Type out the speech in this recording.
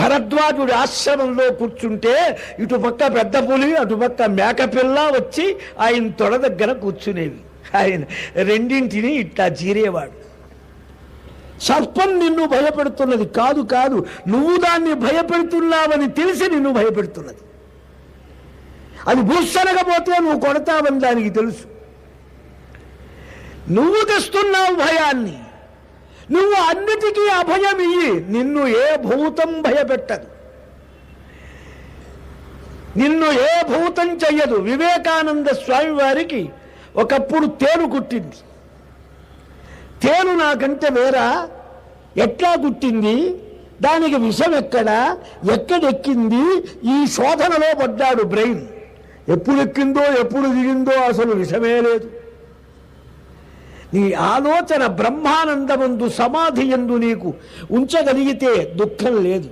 భరద్వాజుడి ఆశ్రమంలో కూర్చుంటే ఇటుపక్క పెద్ద పులి అటుపక్క మేకపిల్ల వచ్చి ఆయన తొడ దగ్గర కూర్చునేవి ఆయన రెండింటిని ఇట్లా జీరేవాడు. సర్పం నిన్ను భయపెడుతున్నది కాదు కాదు నువ్వు దాన్ని భయపెడుతున్నావని తెలిసి నిన్ను భయపెడుతున్నది. అది భూసరగపోతే నువ్వు కొడతావని దానికి తెలుసు. నువ్వు తెస్తున్నావు భయాన్ని. నువ్వు అన్నిటికీ అభయం ఇయ్యి. నిన్ను ఏ భూతం భయపెట్టదు. నిన్ను ఏ భూతం చెయ్యదు. వివేకానంద స్వామి వారికి ఒకప్పుడు తేను కుట్టింది. తేను నాకంటే వేరా ఎట్లా కుట్టింది? దానికి విషం ఎక్కడ? ఎక్కడెక్కింది? ఈ శోధనలో పడ్డాడు బ్రెయిన్. ఎప్పుడు ఎక్కిందో ఎప్పుడు దిగిందో అసలు విషమే లేదు. నీ ఆలోచన బ్రహ్మానందమందు సమాధి ఎందు నీకు ఉంచగలిగితే దుఃఖం లేదు.